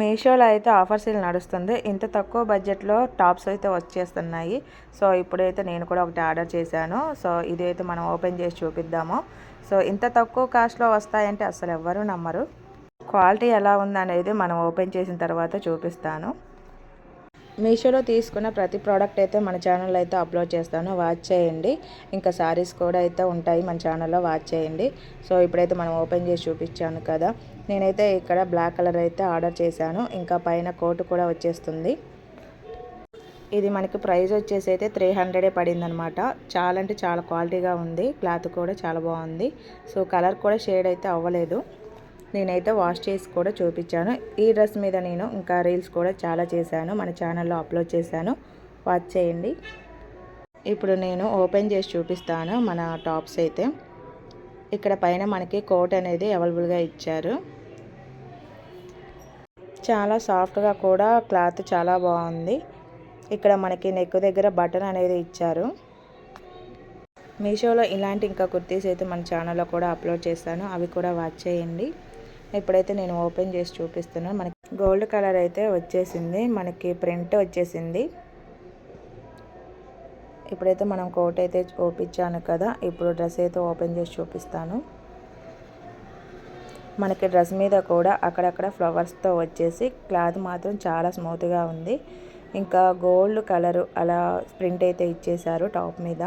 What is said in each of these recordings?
మీషోలో అయితే offer sale నడుస్తుంది. ఇంత తక్కువ బడ్జెట్లో టాప్స్ అయితే వచ్చేస్తున్నాయి. సో ఇప్పుడైతే నేను కూడా ఒకటి ఆర్డర్ చేశాను. సో ఇదైతే మనం ఓపెన్ చేసి చూపిద్దాము. సో ఇంత తక్కువ కాస్ట్లో వస్తాయంటే అసలు ఎవ్వరూ నమ్మరు. క్వాలిటీ ఎలా ఉందనేది మనం ఓపెన్ చేసిన తర్వాత చూపిస్తాను. మీషోలో తీసుకున్న ప్రతి ప్రోడక్ట్ అయితే మన ఛానల్లో అయితే అప్లోడ్ చేస్తాను. వాచ్ చేయండి. ఇంకా సారీస్ కూడా అయితే ఉంటాయి మన ఛానల్లో వాచ్ చేయండి. సో ఇప్పుడైతే మనం ఓపెన్ చేసి చూపించాను కదా. నేనైతే ఇక్కడ బ్లాక్ కలర్ అయితే ఆర్డర్ చేశాను. ఇంకా పైన కోట్ కూడా వచ్చేస్తుంది. ఇది మనకి ప్రైస్ వచ్చేసి అయితే త్రీ హండ్రెడే పడిందనమాట చాలా అంటే చాలా క్వాలిటీగా ఉంది. క్లాత్ కూడా చాలా బాగుంది. సో కలర్ కూడా షేడ్ అయితే అవ్వలేదు. నేనైతే వాష్ చేసి కూడా చూపించాను. ఈ డ్రెస్ మీద నేను ఇంకా రీల్స్ కూడా చాలా చేశాను. మన ఛానల్లో అప్లోడ్ చేశాను. వాచ్ చేయండి. ఇప్పుడు నేను ఓపెన్ చేసి చూపిస్తాను మన టాప్స్ అయితే. ఇక్కడ పైన మనకి కోట్ అనేది అవైలబుల్గా ఇచ్చారు. చాలా సాఫ్ట్గా కూడా క్లాత్ చాలా బాగుంది. ఇక్కడ మనకి నెక్ దగ్గర బటన్ అనేది ఇచ్చారు. మీషోలో ఇలాంటి ఇంకా కుర్తీస్ అయితే మన ఛానల్లో కూడా అప్లోడ్ చేస్తాను. అవి కూడా వాచ్ చేయండి. ఇప్పుడైతే నేను ఓపెన్ చేసి చూపిస్తున్నాను. మనకి గోల్డ్ కలర్ అయితే వచ్చేసింది. మనకి ప్రింట్ వచ్చేసింది. ఇప్పుడైతే మనం కోట్ అయితే ఓపించాను కదా. ఇప్పుడు డ్రెస్ అయితే ఓపెన్ చేసి చూపిస్తాను. మనకి డ్రెస్ మీద కూడా అక్కడక్కడ ఫ్లవర్స్తో వచ్చేసి క్లాత్ మాత్రం చాలా స్మూత్గా ఉంది. ఇంకా గోల్డ్ కలరు అలా ప్రింట్ అయితే ఇచ్చేశారు టాప్ మీద.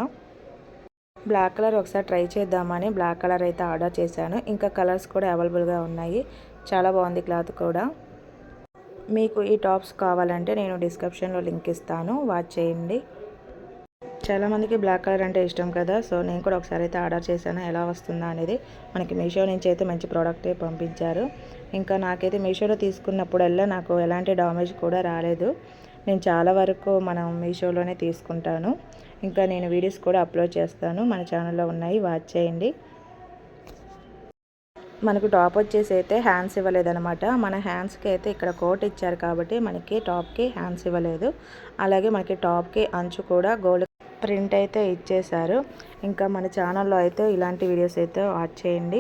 బ్లాక్ కలర్ ఒకసారి ట్రై చేద్దామని బ్లాక్ కలర్ అయితే ఆర్డర్ చేశాను. ఇంకా కలర్స్ కూడా అవైలబుల్గా ఉన్నాయి. చాలా బాగుంది క్లాత్ కూడా. మీకు ఈ టాప్స్ కావాలంటే నేను డిస్క్రిప్షన్లో లింక్ ఇస్తాను. వాచ్ చేయండి. చాలామందికి బ్లాక్ కలర్ అంటే ఇష్టం కదా సో నేను కూడా ఒకసారి అయితే ఆర్డర్ చేశాను. ఎలా వస్తుందా అనేది మనకి మీషో నుంచి అయితే మంచి ప్రోడక్టే పంపించారు. ఇంకా నాకైతే మీషోలో తీసుకున్నప్పుడల్లా నాకు ఎలాంటి డామేజ్ కూడా రాలేదు. నేను చాలా వరకు మనం మీషోలోనే తీసుకుంటాను. ఇంకా నేను వీడియోస్ కూడా అప్లోడ్ చేస్తాను. మన ఛానల్లో ఉన్నాయి. వాచ్ చేయండి. మనకు టాప్ వచ్చేసి అయితే హ్యాండ్స్ ఇవ్వలేదనమాట మన హ్యాండ్స్కి అయితే ఇక్కడ కోట్ ఇచ్చారు కాబట్టి మనకి టాప్కి హ్యాండ్స్ ఇవ్వలేదు. అలాగే మనకి టాప్కి అంచు కూడా గోల్డ్ ప్రింట్ అయితే ఇచ్చేశారు. ఇంకా మన ఛానల్లో అయితే ఇలాంటి వీడియోస్ అయితే వాచ్ చేయండి.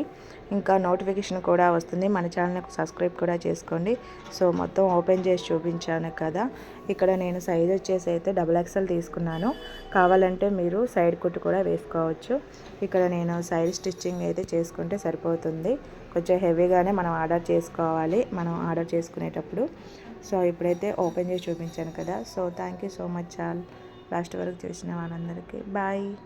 ఇంకా నోటిఫికేషన్ కూడా వస్తుంది. మన ఛానల్కి సబ్స్క్రైబ్ కూడా చేసుకోండి. సో మొత్తం ఓపెన్ చేసి చూపించాను కదా. ఇక్కడ నేను సైజ్ వచ్చేసి అయితే డబుల్ ఎక్స్ఎల్ తీసుకున్నాను. కావాలంటే మీరు సైడ్ కుట్టు కూడా వేసుకోవచ్చు. ఇక్కడ నేను సైడ్ స్టిచ్చింగ్ అయితే చేసుకుంటే సరిపోతుంది. కొంచెం హెవీగానే మనం ఆర్డర్ చేసుకోవాలి. మనం ఆర్డర్ చేసుకునేటప్పుడు. సో ఇప్పుడైతే ఓపెన్ చేసి చూపించాను కదా. So thank you so much all. Last వరకు చూసిన వాళ్ళందరికీ. బాయ్.